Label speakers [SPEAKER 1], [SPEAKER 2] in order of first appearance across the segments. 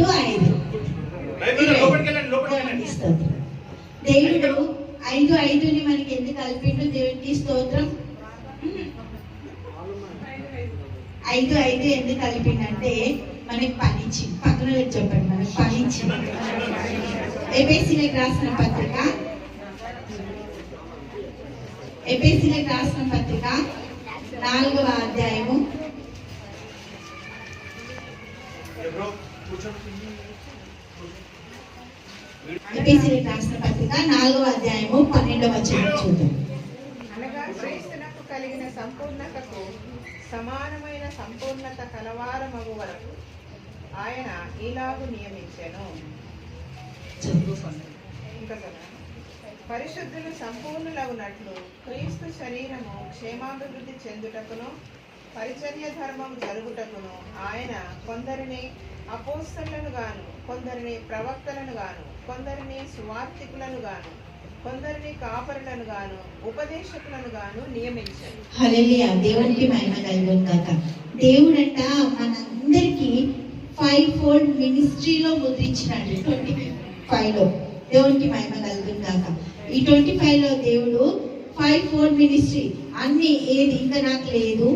[SPEAKER 1] రెండు ఐదు. దేవుడు ఐదు ఐదుని మనకి ఎందుకు కలిపిండు? దేవుడికి స్తోత్రం. ఐదు ఐదు ఎందుకు కలిపిందంటే మనకి పనిచ్చి. పక్కన చెప్పండి మనకి పనిచ్చి. ఎబేసీలకు రాసిన పత్రిక. ఎబేసీలకు రాసిన పత్రిక. నాలుగవ అధ్యాయము. ఏపీసీలకు రాసిన పత్రిక నాలుగవ అధ్యాయము పన్నెండవ వచనం చూద్దాం
[SPEAKER 2] అనగా క్రీస్తునకు కలిగిన సంపూర్ణతకు సమానమైన సంపూర్ణత కలవారమగు వరకు ఆయన ఈలాగు నియమించెను ఇంకా. పరిశుద్ధులు సంపూర్ణులగునట్లు క్రీస్తు శరీరము క్షేమాభివృద్ధి చెందుటకును పరిచర్య ధర్మం జరుగుటకును ఆయన కొందరిని అపోస్తలను గాను కొందరిని ప్రవక్తలను గాను కొందరిని సువార్థికులను గాను కొందరిని కాపరులను గాను ఉపదేశకులను గాను నియమించారు
[SPEAKER 1] హల్లెలూయా. దేవునికి మహిమ కలుగును గాక. దేవుడంట మనందరికి ఫైవ్ ఫోల్డ్ మినిస్ట్రీలో ముద్రించినాడు. ట్వంటీ ఫైవ్లో. దేవునికి మహిమ కలుగును గాక. ఈ ట్వంటీ ఫైవ్లో దేవుడు ఫైవ్ ఫోల్డ్ మినిస్ట్రీ అన్ని ఏది ఇంకా నాకు లేదు.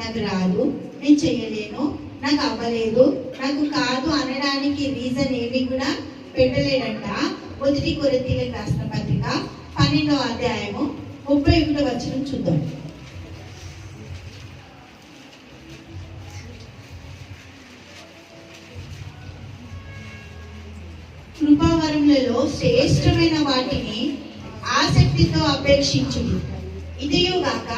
[SPEAKER 1] నాకు రాదు. నేను చేయలేను. నాకు అవ్వలేదు. నాకు కాదు అనడానికి రీజన్ ఏమి కూడా పెట్టలేడంట మొదటి కొరింథీయులకు రాసిన పత్రిక పన్నెండో అధ్యాయము ముప్పై ఒకటో వచ్చిన చూద్దాం. కృపావరములలో శ్రేష్టమైన వాటిని ఆసక్తితో అపేక్షించుడి. ఇదియుగాక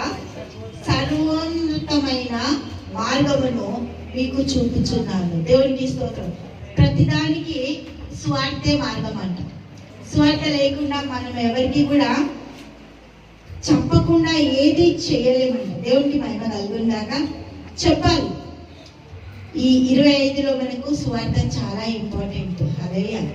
[SPEAKER 1] సర్వోన్నతమైన మార్గమును మీకు చూపించున్నాను. దేవునికి స్తోత్రం. ప్రతిదానికి స్వార్థే మార్గం అంట. స్వార్థ లేకుండా మనం ఎవరికి కూడా చెప్పకుండా ఏది చేయలేమంట. దేవునికి మహిమ కలుగుందాక చెప్పాలి. ఈ ఇరవై ఐదులో మనకు స్వార్థ చాలా ఇంపార్టెంట్ అదే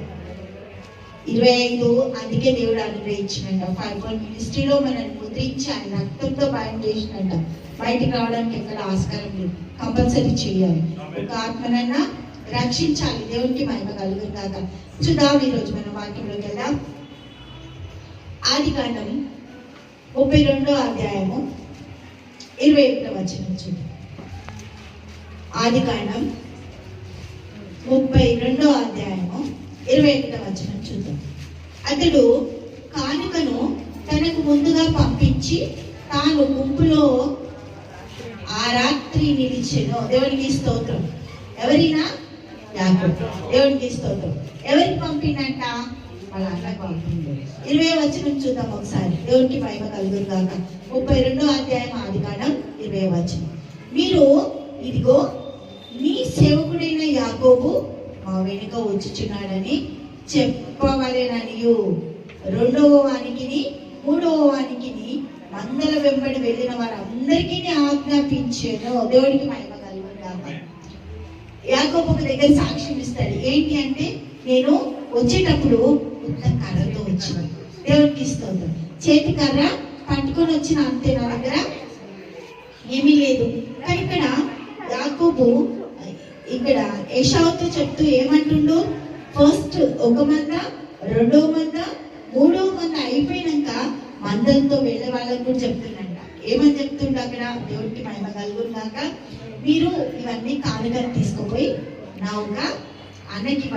[SPEAKER 1] ఇరవై ఐదు అందుకే దేవుడు అనుగ్రహించినంట. ఫైవ్ వన్ మినిస్ట్రీలో మనల్ని ముద్రించి ఆయన రక్తంతో బయం చేసినంట. బయటికి రావడానికి ఎక్కడ ఆస్కారం లేదు. కంపల్సరీ చేయాలి. ఒక ఆత్మనన్నా రక్షించాలి. దేవునికి మహిమ కలుగును కాక చూద్దాం ఈరోజు మన వాక్యంలోకి వెళ్దాం. ఆది కాండం ముప్పై రెండో అధ్యాయము ఇరవై ఒకటో వచనం చూద్దాం. ఆది కాండం ముప్పై రెండో అధ్యాయము ఇరవై ఒకటో వచనం చూద్దాం. అతడు కానుకను తనకు ముందుగా పంపించి తాను గుంపులో ఆ రాత్రి నిలిచెను. దేవునికి స్తోత్రం. ఎవరినా? యాకోబు. దేవునికి స్తోత్రం. ఎవరికి పంపిండంట వాళ్ళ అన్నకు పంపింది. ఇరవై వచనం చూద్దాం ఒకసారి. దేవునికి మహిమ కలుగురు కాక ముప్పై రెండో అధ్యాయం ఆది కాండం ఇరవై వచనం. మీరు ఇదిగో నీ సేవకుడైన యాకోబు వెనుక వచ్చుచున్నాడని చెప్పవలెననియు. రెండవ వానికిని మూడవ వానికిని మందల వెంబడి వెళ్ళిన వారందరికీ ఆజ్ఞాపించాను. దేవుడికి మహిమ కలుగును యాకోబు ఒక దగ్గర సాక్ష్యం ఇస్తాడు. ఏంటి అంటే నేను వచ్చేటప్పుడు ఉత్త కర్రతో వచ్చాను దేవుడికి ఇస్తుంది చేతి కర్ర పట్టుకొని వచ్చిన అంతే నా దగ్గర ఏమీ లేదు. కానీ ఇక్కడ యాకోబు ఇక్కడ యశావుతో చెప్తూ ఏమంటుండో ఫస్ట్ ఒక మంద రెండో మంద మూడో మంద అయిపోయినాక మందంతో వెళ్ళే వాళ్ళకు కూడా చెప్తుండంట. ఏమని చెప్తుండ అక్కడ? దేవుడికి మహిమ కలుగున్నాక మీరు ఇవన్నీ కానుగా తీసుకుపోయి నా ఒక అన్నకి